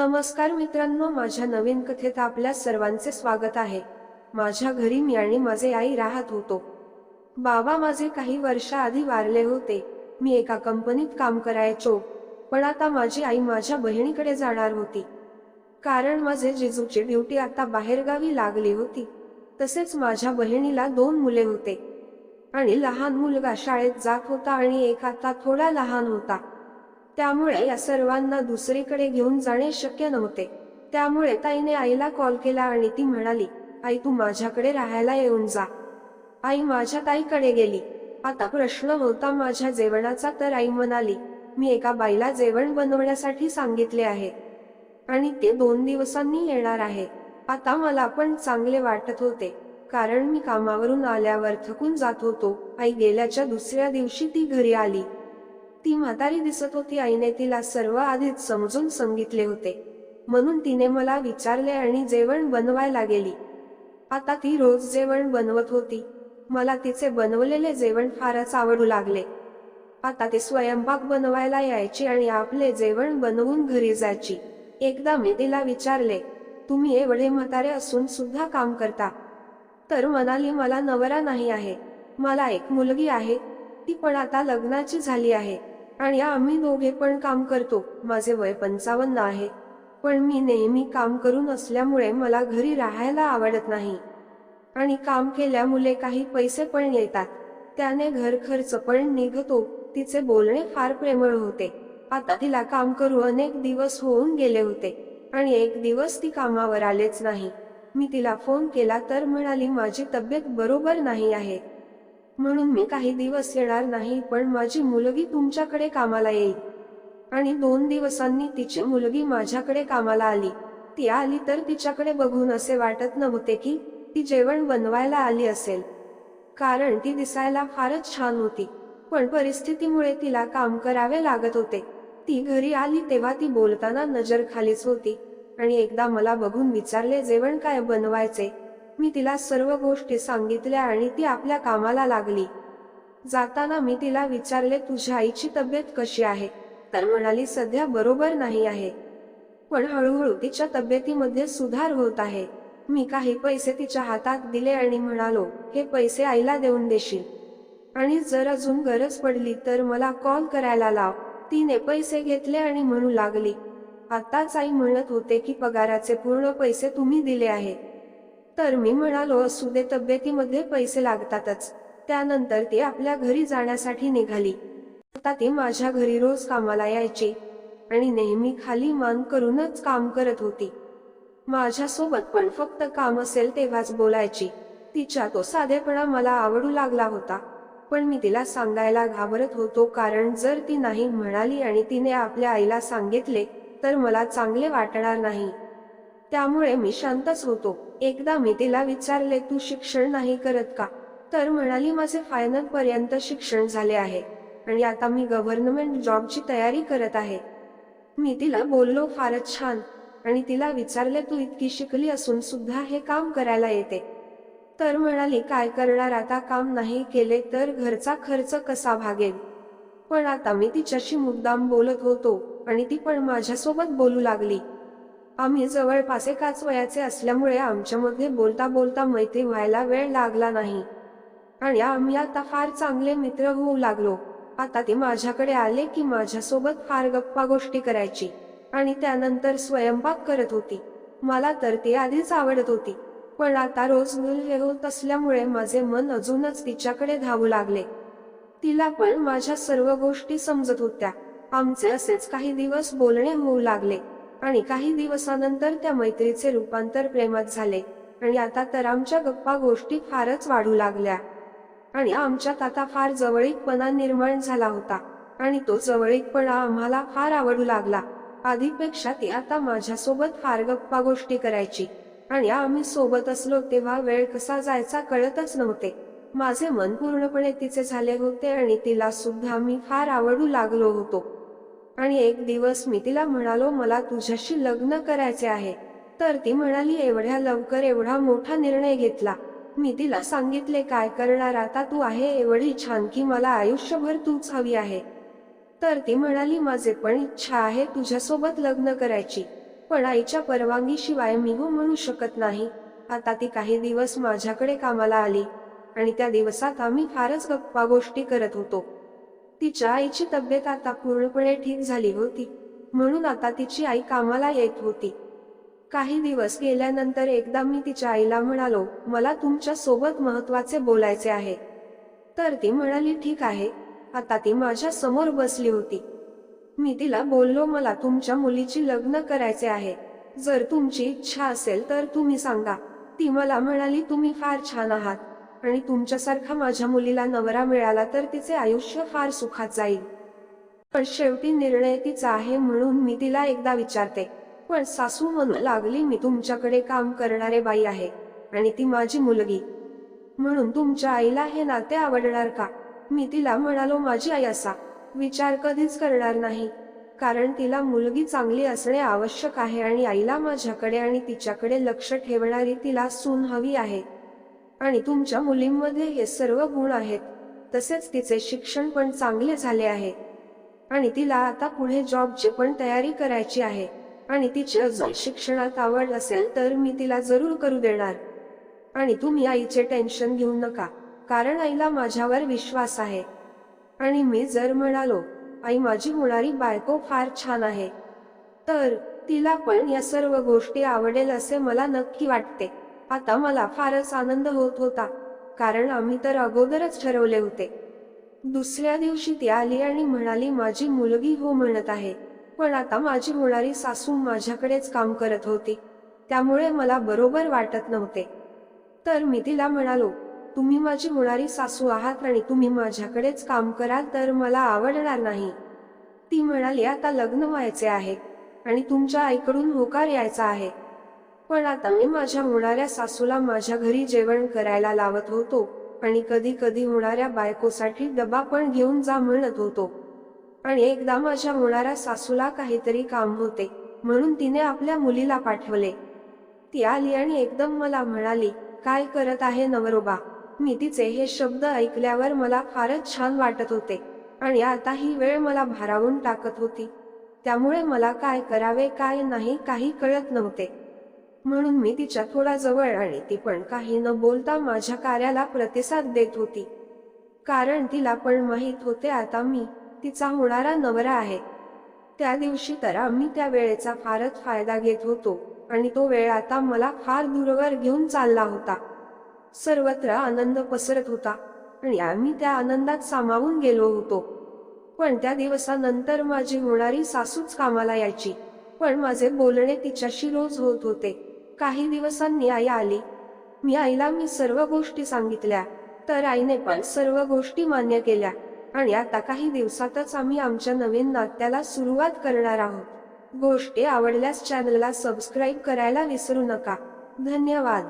नमस्कार मित्रांनो माझ्या नवीन कथेत आपल्या सर्वांचे स्वागत आहे. माझ्या घरी मी आणि माझे आई राहत होतो. बाबा माझे काही वर्षाआधी वारले होते. मी एका कंपनीत काम करायचो. पण आता माझी आई माझ्या बहिणीकडे जाणार होती. कारण माझे जिजूची ड्युटी आता बाहेरगावी लागली होती. तसेच माझ्या बहिणीला दोन मुले होते. आणि लहान मुलगा शाळेत जात होता आणि एक आता थोडा लहान होता. त्यामुळे या सर्वांना दुसरीकडे घेऊन जाणे शक्य नव्हते. त्यामुळे ताईने आईला कॉल केला आणि ती म्हणाली आई तू माझ्याकडे राहायला येऊन जा. आई माझ्या ताईकडे गेली. आता प्रश्न होता माझ्या जेवणाचा तर आई म्हणाली मी एका बाईला जेवण बनवण्यासाठी सांगितले आहे. आणि ते दोन दिवसांनी येणार आहे. आता मला पण चांगले वाटत होते कारण मी कामावरून आल्यावर थकून जात होतो. आई गेल्याच्या दुसऱ्या दिवशी ती घरी आली. ती म्हातारी दिसत होती आईने तिला सर्व आधीच समजून सांगितले होते. म्हणून तिने मला विचारले आणि जेवण बनवायला गेली. आता ती रोज जेवण बनवत होती. मला तिचे बनवलेले जेवण फारच आवडू लागले. आता ती स्वयंपाक बनवायला यायची आणि आपले जेवण बनवून घरी जायची. एकदा मी तिला विचारले तुम्ही एवढे म्हातारे असून सुद्धा काम करता? तर म्हणाली मला नवरा नाही आहे. मला एक मुलगी आहे. ती पण आता लग्नाची झाली आहे. आणि आम्ही दोघे पण काम करतो. माझे वय पंचावन्न आहे. पण मी नेहमी काम करून असल्यामुळे मला घरी राहायला आवडत नाही. आणि काम केल्यामुळे काही पैसे पण येतात. त्याने घर खर्च पण निघतो. तिचे बोलणे फार प्रेमळ होते. आता तिला काम करू अनेक दिवस होऊन गेले होते. आणि एक दिवस ती कामावर आलेच नाही. मी तिला फोन केला तर म्हणाली माझी तब्येत बरोबर नाही आहे. म्हणून मी काही दिवस येणार नाही पण माझी मुलगी तुमच्याकडे कामाला येईल. आणि दोन दिवसांनी तिची मुलगी माझ्याकडे कामाला आली. ती आली तर तिच्याकडे बघून असे वाटत नव्हते की ती जेवण बनवायला आली असेल. कारण ती दिसायला फारच छान होती. पण परिस्थितीमुळे तिला काम करावे लागत होते. ती घरी आली तेव्हा ती बोलताना नजर खालीच होती. आणि एकदा मला बघून विचारले जेवण काय बनवायचे? मी तिला सर्व गोष्टी सांगितल्या आणि ती आपल्या कामाला लागली. जाताना मी तिला विचारले तुझ्या आईची तब्येत कशी आहे? तर म्हणाली सध्या बरोबर नाही आहे. पण हळूहळू तिच्या तब्येतीमध्ये सुधार होत आहे. मी काही पैसे तिच्या हातात दिले आणि म्हणालो हे पैसे आईला देऊन देशील. आणि जर अजून गरज पडली तर मला कॉल करायला लाव. तिने पैसे घेतले आणि म्हणू लागली आताच आई म्हणत होते की पगाराचे पूर्ण पैसे तुम्ही दिले आहे तर मी म्हणालो असू दे तब्येतीमध्ये पैसे लागतातच. त्यानंतर ती आपल्या घरी जाण्यासाठी निघाली. आता ती माझ्या घरी रोज कामाला यायची आणि नेहमी खाली मान करूनच काम करत होती. माझ्यासोबत पण फक्त काम असेल तेव्हाच बोलायची. तिच्या तो साधेपणा मला आवडू लागला होता. पण मी तिला सांगायला घाबरत होतो कारण जर ती नाही म्हणाली आणि तिने आपल्या आईला सांगितले तर मला चांगले वाटणार नाही. त्यामुळे मी शांतच होतो. एकदा मी तिला विचारले तू शिक्षण नाही करत का? तर म्हणाली माझे फायनल पर्यंत शिक्षण झाले आहे आणि आता मी गव्हर्नमेंट जॉबची तयारी करत आहे. मी तिला बोललो फारच छान. आणि तिला विचारले तू इतकी शिकली असून सुद्धा हे काम करायला येते. तर म्हणाली काय करणार? आता काम नाही केले तर घरचा खर्च कसा भागेल? पण आता मी तिच्याशी मुद्दाम बोलत होतो आणि ती पण माझ्यासोबत बोलू लागली. आम्ही जवळपास एकाच वयाचे असल्यामुळे आमच्यामध्ये बोलता बोलता मैत्री व्हायला वेळ लागला नाही. आणि आम्ही आता फार चांगले मित्र होऊ लागलो. आता ते माझ्याकडे आले की माझ्यासोबत फार गप्पा गोष्टी करायची. आणि त्यानंतर स्वयंपाक करत होती. मला तर ती आधीच आवडत होती. पण आता रोज हे होत असल्यामुळे माझे मन अजूनच तिच्याकडे धावू लागले. तिला पण माझ्या सर्व गोष्टी समजत होत्या. आमचे असेच काही दिवस बोलणे होऊ लागले. आणि काही दिवसानंतर त्या मैत्रीचे रूपांतर प्रेमात झाले. आणि आता तर आमच्या गप्पा गोष्टी फारच वाढू लागल्या. आणि आमच्यात आता फार जवळीकपणा निर्माण झाला होता. आणि तो जवळीकपणा आम्हाला फार आवडू लागला. आधीपेक्षा ती आता माझ्यासोबत फार गप्पा गोष्टी करायची. आणि आम्ही सोबत असलो तेव्हा वेळ कसा जायचा कळतच नव्हते. माझे मन पूर्णपणे तिचे झाले होते आणि तिला सुद्धा मी फार आवडू लागलो होतो. आणि एक दिवस मी तिला म्हणालो मला तुझ्याशी लग्न करायचे आहे. तर ती म्हणाली एवढ्या लवकर एवढा मोठा निर्णय घेतला. मी तिला सांगितले काय करणार आता तू आहे एवढी छान की मला आयुष्यभर तूच हवी आहे. तर ती म्हणाली माझे पण इच्छा आहे तुझ्यासोबत लग्न करायची. पण आईच्या परवानगीशिवाय मी हो म्हणू शकत नाही. आता ती काही दिवस माझ्याकडे कामाला आली आणि त्या दिवसात आम्ही फारच गप्पा गोष्टी करत होतो. तिच्या आईची तब्येत आता पूर्णपणे ठीक झाली होती म्हणून आता तिची आई कामाला येत होती. काही दिवस गेल्यानंतर एकदा मी तिच्या आईला म्हणालो मला तुमच्यासोबत महत्त्वाचे बोलायचे आहे. तर ती म्हणाली ठीक आहे. आता ती माझ्यासमोर बसली होती. मी तिला बोललो मला तुमच्या मुलीची लग्न करायचे आहे. जर तुमची इच्छा असेल तर तुम्ही सांगा. ती मला म्हणाली तुम्ही फार छान आहात. आणि तुमच्यासारखा माझ्या मुलीला नवरा मिळाला तर तिचे आयुष्य फार सुखात जाईल. पण शेवटी निर्णय तिचा आहे म्हणून मी तिला एकदा विचारते. पण सासू म्हणू लागली मी तुमच्याकडे काम करणारे बाई आहे आणि ती माझी मुलगी. म्हणून तुमच्या आईला हे नाते आवडणार का? मी तिला म्हणालो माझी आई असा विचार कधीच करणार नाही. कारण तिला मुलगी चांगली असणे आवश्यक आहे आणि आईला माझ्याकडे आणि तिच्याकडे लक्ष ठेवणारी तिला सून हवी आहे. आणि तुमच्या मुलींमध्ये हे सर्व गुण आहेत. तसेच तिचे शिक्षण पण चांगले झाले आहे. आणि तिला आता पुढे जॉबची पण तयारी करायची आहे. आणि तिची अजून शिक्षणात आवड असेल तर मी तिला जरूर करू देणार. आणि तुम्ही आईचे टेन्शन घेऊ नका. कारण आईला माझ्यावर विश्वास आहे. आणि मी जर म्हणालो आई माझी होणारी बायको फार छान आहे. तर तिला पण या सर्व गोष्टी आवडेल असे मला नक्की वाटते. आता मला फारच आनंद होत होता कारण आम्ही तर अगोदरच ठरवले होते. दुसऱ्या दिवशी ती आली आणि म्हणाली माझी मुलगी हो म्हणत आहे पण आता माझी होणारी सासू माझ्याकडेच काम करत होती त्यामुळे मला बरोबर वाटत नव्हते. तर मी तिला म्हणालो तुम्ही माझी होणारी सासू आहात आणि तुम्ही माझ्याकडेच काम कराल तर मला आवडणार नाही. ती म्हणाली आता लग्न व्हायचे आहे आणि तुमच्या आईकडून होकार यायचा आहे. पण आता मी माझ्या होणाऱ्या सासूला माझ्या घरी जेवण करायला लावत होतो आणि कधी कधी होणाऱ्या बायकोसाठी डबा पण घेऊन जा म्हणत होतो. आणि एकदा माझ्या होणाऱ्या सासूला काहीतरी काम होते म्हणून तिने आपल्या मुलीला पाठवले. ती आली आणि एकदम मला म्हणाली काय करत आहे नवरोबा? मी तिचे हे शब्द ऐकल्यावर मला फारच छान वाटत होते आणि आता ही वेळ मला भारावून टाकत होती. त्यामुळे मला काय करावे काय नाही काही कळत नव्हते. म्हणून मी तिच्या थोडा जवळ आणि ती पण काही न बोलता माझ्या कार्याला प्रतिसाद देत होती. कारण तिला पण माहीत होते आता मी तिचा होणारा नवरा आहे. त्या दिवशी तर आम्ही त्या वेळेचा फारच फायदा घेत होतो आणि तो वेळ आता मला फार दूरवर घेऊन चालला होता. सर्वत्र आनंद पसरत होता आणि आम्ही त्या आनंदात सामावून गेलो होतो. पण त्या दिवसानंतर माझी होणारी सासूच कामाला यायची. पण माझे बोलणे तिच्याशी रोज होत होते. काही दिवसांनी आई आली. मी आईला मी सर्व गोष्टी सांगितल्या तर आईने पण सर्व गोष्टी मान्य केल्या. आणि आता काही दिवसातच आम्ही आमच्या नवीन नात्याला सुरुवात करणार आहोत. गोष्टी आवडल्यास चॅनलला सबस्क्राईब करायला विसरू नका. धन्यवाद.